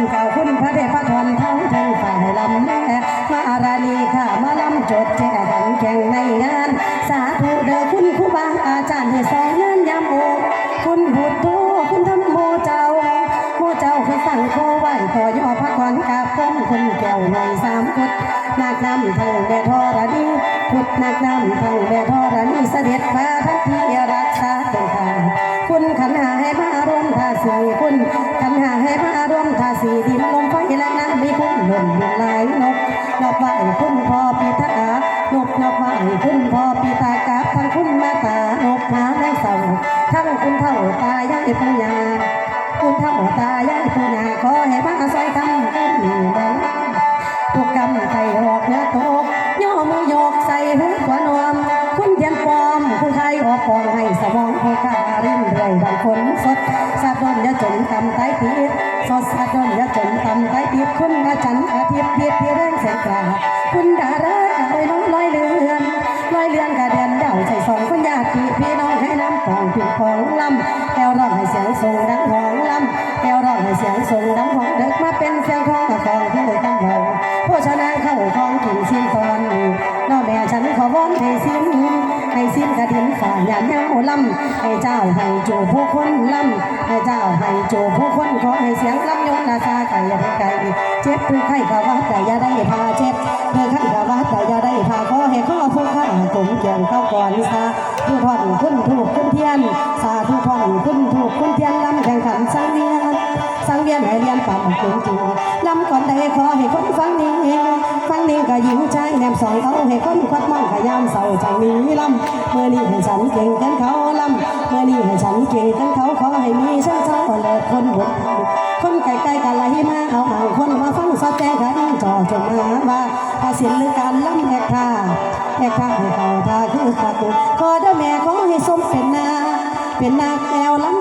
ำเก่าคุณพระเดชพระทนทั้งทั้งฝ่ายลำแม่มาอาราณีค่ะมาลำจดแจกันแข่งในงาน สาธุเด้อคุณครูบาอาจารย์ที่สอนงานยามโอคุณพุทโธคุณธรรมโมเจ้าโมเจ้าคือสั่งโคไหวต่อย่อพระกรกาพ้องคุณแก้วหน่อยสามกุดนักนำทั้งแม่ทอรณีพุทธนักนำทั้งแม่ทอรณีเสด็จมาทักทีรักษาเป็นทางคุณขันหาให้มาร่วมทาสีคุณขันหาให้มาร่วม สีดินลมไฟและน้ำมีคุณหล่นหลายนกนกไหวคุณพ่อปีตานกนกไหวคุณพ่อปีตากาบทั้งคุณแม่ตานกหาในเสาทั้งคุณเท่าตายายผู้ยาคุณเท่าตายายผู้ยาขอให้บ้าซอยคำ ดังฝนสดสะดนยะจนตำไตติดสดสะดนยะจนตำไตติดคุณอาจันอาทิตย์เพียรที่แรงแสงกลาคุณดาราลอยน้องลอยเรือนลอยเรือนกระเด็นเดาใส่สองคนญาติพี่น้องให้น้ำปองผิดของลำแอวร้องให้เสียงทรงดังหองลำแอวร้องให้เสียงทรงดังหองเด็กมาเป็นเสียงของกระกองที่เลยตั้งเราผู้ชนะเข้าของกินสิ้นตอนน้องแม่ฉันขอวอนให้สิ้น ให้สิ้นกระถินฝ่าหยาดเงาลำให้เจ้าให้โจผู้คนลำให้เจ้าให้โจผู้คนขอให้เสียงลำยงนาคาไก่ไก่เจ็บคือไข้กะว่าแต่ย่าได้พาเจ็บคือไข้กะว่าแต่ย่าได้พาขอให้ข้อพวกข้ากลมเกี่ยวเข้าก่อนซาทุกท่อนขึ้นถูกขึ้นเทียนสาธุท่อนขึ้นถูกขึ้นเทียนลำแข่งขันสังเวียนสังเวียนให้เรียนปั่นจริงจริงลำก่อนใดขอให้คนฟังนี้ ฟังนี้ก็หญิงใจแนมสองเขาให้คนควัดมองขยามเศร้าใจมีลำเมื่อนี้ให้ฉันเก่งกันเขาลำเมื่อนี้ให้ฉันเก่งกันเขาขอให้มีฉันเศร้าเลิศคนบุญคนไกลๆกันไหลมาเอาอ่างคนมาฟังสอแจงกันจ่อจงมาว่าภาษินหรือการลำแหกท่าแหกท่าให้เขาท่าคือขาดขอเด้อแม่ขอให้สมเป็นนาเป็นนาแก้วลำ